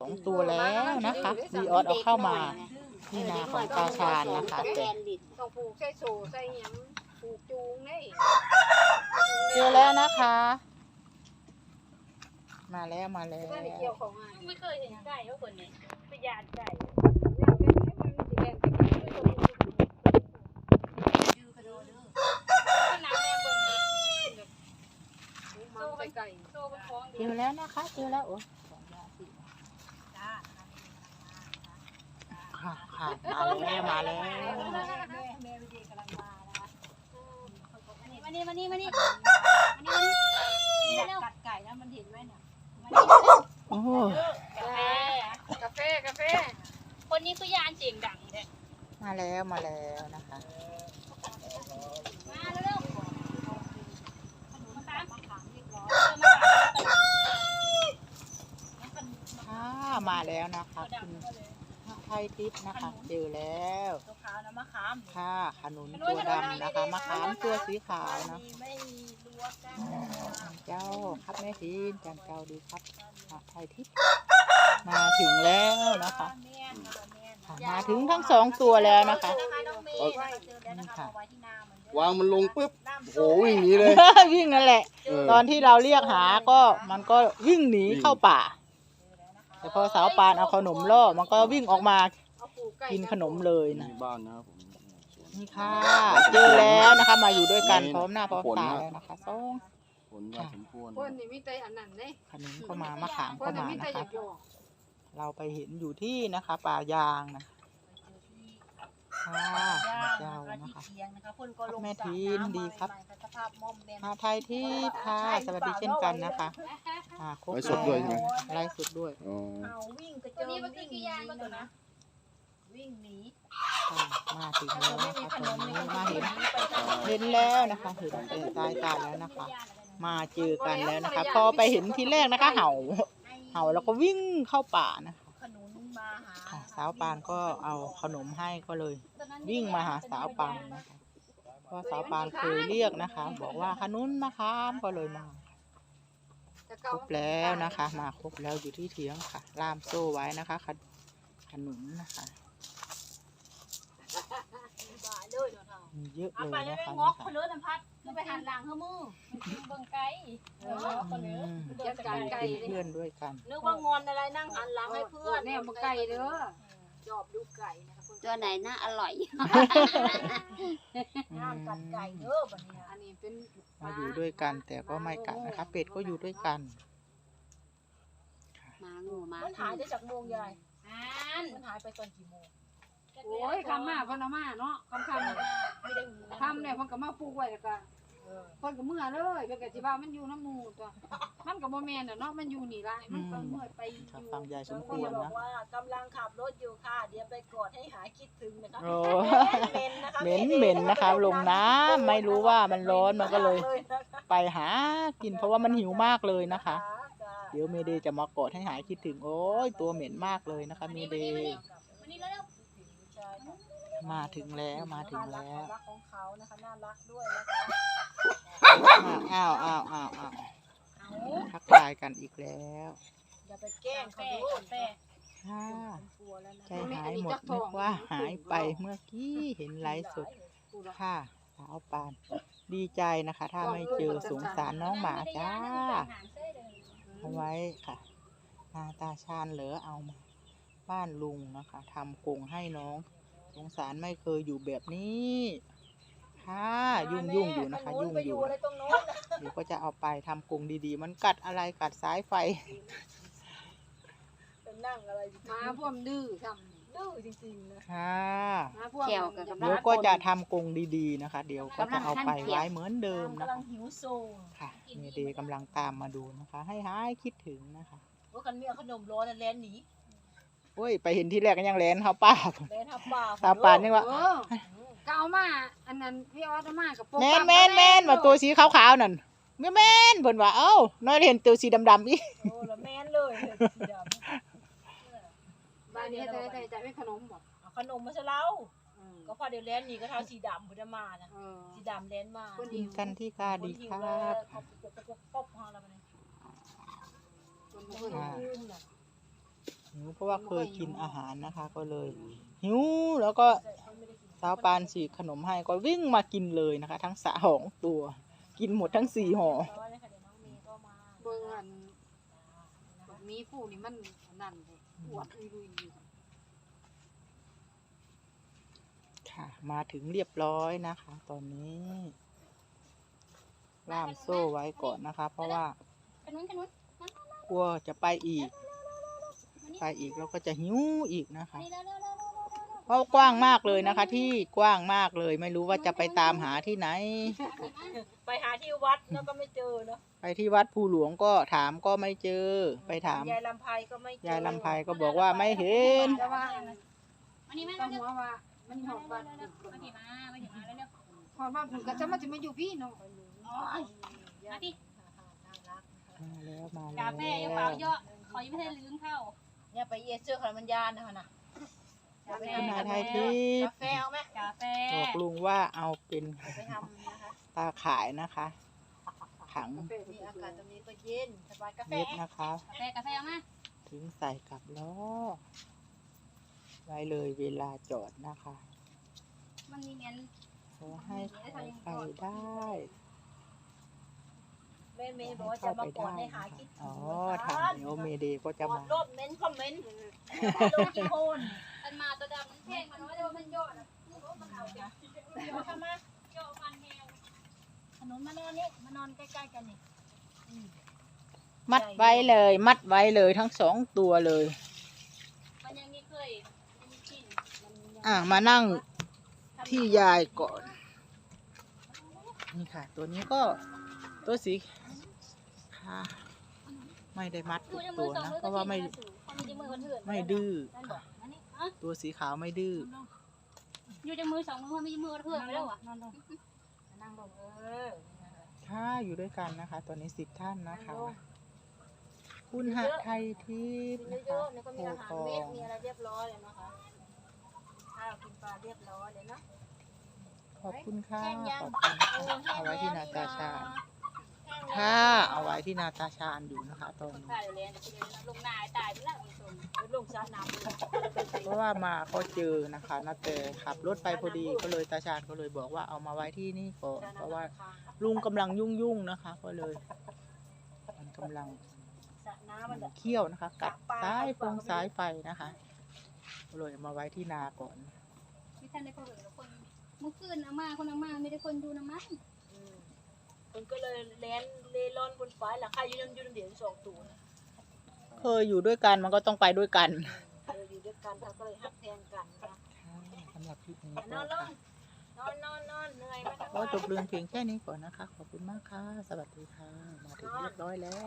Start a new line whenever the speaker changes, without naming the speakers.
สองตัวแล้วนะคะวีออสเอาเข้ามาที่นาของตาชาญนะคะแต่
ต้องปลูกใส่โซใส่หยังปลูกจูงนี่
เจอแล้วนะคะ มาแล้วมาแล้ว
ว่าได้เกี่ยวของอะ
ไม่เคยเห็นไก่ว่าคนนี้ไปยานไก่
เนี่ยเป็นไงมันสิแดงเป็นไง
ก็น้ำแม่เบิ่งเลย
มันไปไก่
โซ่เป็นของ
เจอแล้วนะคะเจอแล้วโอ้ ค่ะค่ะ มาแล้วมาแล้ว
มานี่มานี่มานี่มานี่นี่เร็ว
กัดไก่แล้วมันเห็นไหมเนี่ย
โอ้โห
กาแฟ
กาแฟกาแฟ
คนนี้คือยานเสียงดังเนี่ย
มาแล้วมาแล้วนะคะ
มาเร็วๆมาตาม
มะขามเรียบร้อย
เออมาตาม
ค่ะมาแล้วนะคะคุณ ไทยทิพย์นะคะ เจอแล้ว
ตัวขาวนะมะขาม
ค่ะขนุนตัวดำนะคะมะขามตัวสีขาวนะ
มีไม่มีรั้วกั้น
เจ้าครับแม่ทีนจันเจ้าดีครับอะไทยทิพย์มาถึงแล้วนะคะ
แม่นค่ะแม่น
ค่ะมาถึงทั้งสองตัวแล้วนะคะ
นะคะน้องเมย์เจอแล้วนะคะมาไว้ที่นาเหมือนเดิม
วางมันลงปุ๊บ
น้ำ
โอ้โหวิ่งหนีเลย
วิ่งนั่นแหละ
เออ
ตอนที่เราเรียกหาก็มันก็วิ่งหนีเข้าป่า แต่พอสาวปานเอาขนมล่อมันก็วิ่งออกมา
เอาปลูกไก่
กินขนมเลยนะ
นี่บ้านนะครับผมสวน
นี่ค่ะเจอแล้วนะคะ มาอยู่ด้วยกันพร้อมหน้าพร้อมตาแล้วนะคะสอง
ผลว่าสมควร
คนนี่มีแต่อันนั้นเด้
ขนมก็มามะขาม
ค
ก็
นนี่
มา
มีแต่
นะ
อ
คะ
ยากหยอก
เราไปเห็นอยู่ที่นะคะ ป่ายางนะค่ะ
ย่าง
เจ้า
นะคะ
นะ
ที่
คะ
เคียงนะคะคนก็ลง
แม่
สระ
ทีน
น้ำ
ดีครับ
ใหม่ๆสภาพม่อมแม่ม
ค่ะไทยที่ค่ะสวัสดีเช่นกันนะคะอ่าครบ
ไว้สดด้วยใช่ไหม
ไลฟ์สดด้วย
อ๋อ
เอาวิ่งกระ
ตั
เจิ
ว
ง
นี้มันคื
วิ่
องกี่ยานมาตัวนะ
วิ่งหนี
ค่ะมาถึง
ถ้า
แล้ว
เกิดไม่
นะ
มี
คะ
ข
ต
น
อน
ม
นี้
นี่
มาเห็น
ไปทาง
เห็นแล้วนะคะเห็นเป็นตายตาแล้วนะคะ มาเจอกันแล้วนะคะ พอไปเห็นทีแรกนะคะ เห่า เห่าแล้วก็วิ่งเข้าป่านะคะ
ขนุนมาหา
ค่ะสาวปานก็เอาขนมให้ก็เลย วิ่งมาหาสาวปานนะคะเพราะสาวปานเคยเรียกนะคะ บอกว่าขนุนมะขามก็เลยมา
จะ
ค
เการ
บแล้วนะคะ มาครบแล้วอยู่ที่เถียงค่ะล่ามโซ่ไว้นะคะขนขนุนนะคะ
บ้าเลยเนาะเท่า
มีเยอะ
เอา
เลย
ไปแล้ว
นะ
ไม่
คะ
ง
นี่
อก
ค่ะ
เขาเลยน้ำพัดคือไปหันหลังเขามือ
เบิ่งไก่เออคนนี้
อืม
จัดการไก่
เป็นเพื่อนด้วยกัน
นึกว่างอนอะไรนั่งหันหลังให้เพื่อน
แน่มาไก่เด้อ
จอบดูไก่นะคะคุณ
ตัวไหนน่าอร่อย
ห้ามกัดไก่เด้อบัดนี้
อันนี้เป็น
มาอยู่ด้วยกัน แต่ก็ไม่กัดนะคะเป็ดก็อยู่ด้วยกัน
หมางูหมา
มันหายได้จากโมงยาย
อ่าน
มันหายไปตอนกี่โมง
โอ้ยคำมาเพิ่นเอามาเนาะคำคำ
ไม่ได้
คำเนี่ยเพิ่นก็มาปลูกไว้แล้วก็ เพิ่นก็เมื่อเลยเพิ่นก็สิว่ามันอยู่น้ำหมู่ตัว มันก็บ่แม่นน่ะเนาะมันอยู่นี่ล่ะมันก็เมื่อไปอ
ถ้า
ยู่
ฟังยายสมค
คน
วร
บอ
นะ
กว่ากำลังขับรถอยู่ค่ะ เดี๋ยวไปกอดให้หายคิดถึงนะคะ
โอ้
เหม็นนะคะ
เหม็นเหม็นนะคะลงน้ำไม่รู้ว่ามันร้อนมันก็เลยไปหากินเพราะว่ามันหิวมากเลยนะคะ เดี๋ยวเมเดย์จะมากอดให้หายคิดถึงโอ้ยตัวเหม็นมากเลยนะคะเมเดย์
วันนี้เร็ว
มาถึงแล้วมาถึงแล้ว
รักของเขานะคะน่ารักด้วยนะคะ
อ้าวอ้าวอ้าวอ้าว
เอา
ทักทายกันอีกแล้ว
อย่าไปแกล้ง
ๆ
เขา
แป้
ดู
แป้
ค่ะ
กลัวแล้วนะ
ใจหายหมดนึกว่าหายไปเมื่อกี้เห็นไลฟ์สดค่ะสาวปาน ดีใจนะคะ ถ้าไม่เจอสงสารน้องหมาจ้าเอาไว้ค่ะนาตาชาญเหลือเอามา บ้านลุงนะคะทำกรงให้น้อง สงสารไม่เคยอยู่แบบนี้ค่ะยุ่งยุ่งอยู่นะคะยุ่ง
ไป
อ
อยู่
ยู่
อะไรตรงโน้นนะ
เดี๋ยวก็จะเอาไปทำกรงดีๆ มันกัดอะไรกัดสายไฟ
ไปนั่งอะไรอยู่
มาพวกมนดื้อทำ
ดื้อจริงๆนะ
ค่ะ
มาพวก
แก้วกับกำลั
เดี๋ยว
ง
ก็จะทำกรงดีๆนะคะ เดี๋ยวก็จะเอาไปไว้เหมือนเดิมนะ
กำลั
คะ
งหิวโซ
ค่ะเมเดย์กำลังตามมาดูนะคะ ให้หายคิดถึงนะคะ
ว่ากันเมียขนมร้อนน่ะแลนหนี
โอ้ย ไปเห็นที่แรกก็ยังแลนเขาป้า
แลนทับป่า
ตาปานนี่ว่า
เออก็เอามาอันนั้นพี่ออสเอามากับโป
แมนแมนแมนมาตัวสีขาวๆนั่นแม่แมนเพิ่นว่าเอ้าน้อยเห็นตัวสีดำๆอีก
โอ้แล้วแม่นเลยเลยสีดำ
บ้านนี้จะได้จะไม่ขนมบ่
เอาขนมมาซะแล้ว
อืม
ก็พอเดี๋ยวแลนหนีก็เท้าสีดำพุทธมานะ
เออ
สีดำแลนมา
คน
กินกันที่กาดีครั
นหิว
บ
แล้วเขาปกปกปกปกพอแล้วมัน
คน
ยัง
เพิ่น
ค่ะ
ลืมน่ะ
นเพราะว่าเคยกินอาหารนะคะ ก็เลย หิวแล้วก็สาวปานสีขนมให้ก็วิ่งมากินเลยนะคะ ทั้งสองตัว กินหมดทั้งสี่ห่อ
ร้อยเลยค่ะเดี๋ยวน้องเมย์ก็มา
เบิ่งอันบักมีผู้นี่มันอันนั่นเลยปวดอุยลุยอยู่
ค่ะ มาถึงเรียบร้อยนะคะ ตอนนี้ ล่ามโซ่ไว้ก่อนนะคะ เพราะว่า
ขนุนขนุน
กลัวจะไปอีก ไปอีกแล้วก็จะหิวอีกนะคะ
นี่แล้วแล้วแล้วแล้วแล้ว
เพราะกว้างมากเลยนะคะ ที่กว้างมากเลย ไม่รู้ว่าจะไปตามหาที่ไหน
ไปหาที่วัดแล้วก็ไม่เจอเนาะ
ไปที่วัดภูหลวงก็ถามก็ไม่เจอ ไปถาม
ยายลำไพก็ไม่เจอยา
ยลำไพก็บอกว่าไม่เห็น
แต่ว่า
มานี่มา
ก็
เร็ว
หัวว่ามันหอดบ้าน
มานี่มามานี่มาเร็ว
หอดบ้านผมก็จะมาจะมาอยู่พี่เนาะ
มาดิ
น่ารัก
มาแล้วมาแล้
กาวแฟยังเปล่าเยอะขอยังไม่ได้ลืมเข้า
เนี่ยไปเยเสื้อของมันยานนะคะน่ะ
กาแฟ
คุณนายไทยทิพ
กา
ย์
แฟเอาไหม
กาแฟ
บอกลุงว่าเอาเป็น
ไปทำนะคะ
ตาขายนะคะ ขัง
นี่อากาศตรงนี้ก็เย็นสบายกาแฟ
เม็ดนะคะ
กาแฟกาแฟเอามา
ถึงใส่กับล้อไว้เลยเวลาจอดนะคะ
มันมีเงิน
ขอให้เขาไปได้
แม่เมย์บอกว่าจะมาก่อนให้หาคิด
อ๋อทางเดี๋ยวเมเดก็จะมา
รบเม้นคอมเมนต์ลงกี่คน
อันมาตัวดำมันแพงมันว่าแต่ว่ามันยอดอะมันเอาจ้ะ
ทำมา
ยอดมันแพง
ขนุนมานอนนี่มานอนใกล้ๆกันนี่
มัดไว้เลย มัดไว้เลยทั้งสองตัวเลย
มันยังไม่เคยยังไม่ชิน
อะมานั่งที่ยายก่อน นี่ค่ะ ตัวนี้ก็ตัวสี ไม่ได้มัด
ดู
ทุก
จะมื
ตั
อ
ว
สอง
นะ
มือ
เพราะว่าไม่
เขามีจะมือคนอื่น
ไม่ดื้อ
นั่นบอ
ค่ะ
กอันนี้อะ
ตัวสีขาวไม่ดื้อ
อยู่จะมือสองมือเขามีมือคนอื่นไปแล้วอะ
นั่งลงนั่งลงเออ
ค่ะอยู่ด้วยกันนะคะ ตอนนี้สิบท่านนะคะ คุณหไทยทิพย์
กิน
นะ
เย
คะ
อะๆนี่ก็มีอาหาร
โพท
เม็ด
อง
มีอะไรเรียบร้อยเลยนะคะข้าวกินปลาเรียบร้อยเลยเนาะ
ขอบคุณค่ะ
แห้งยัง
ขอบคุณ
โอ้
ค่ะ
แห้ง
เอาไว้ที่นาตาชาญ
แห้งแล้ว
ค่ะเอาไว้ที่นาตาชาญอยู่นะคะตอน
นี้เลยนะคุณลงนายตายไปแล้วคุณผู้ชม
ลงชาน้ำเพ
ราะว่ามาเขาเจอนะคะนาแต่ขับรถไปพอดีก็เลยตาชาญก็เลยบอกว่าเอามาไว้ที่นี่ก่อนเพราะว่าลุงกำลังยุ่งๆนะคะ ก็เลย มันกำลังเคี่ยวนะคะ กัดสายฟงสายไฟนะคะก็เลยมาไว้ที่นาก่อน
ที่ท่านได้พบกับคนเมื่อคืนอามาคนอามาไม่ได้คนดูนะมั้ง
มมันก็เลยแลนเลร่อนบนฟ้าหลังคาอยู่น้ำอยู่น้ำเดียวสองตัวนะ
เคยอยู่ด้วยกันมันก็ต้องไปด้วยกัน
เอออยู่ด้วยกันเขาก็เลยหักแทนกันนะ
ค่ะสำหรับคลิปนี้
น
ก็
อนล
ค่ะ
งนอนนอนนอนเหนื่อยไหม
ก็จบเรื่องเพียงแค่นี้ก่อนนะคะ ขอบคุณมากค่ะ สวัสดีค่ะ มาถึงเรียบร้อยแล้ว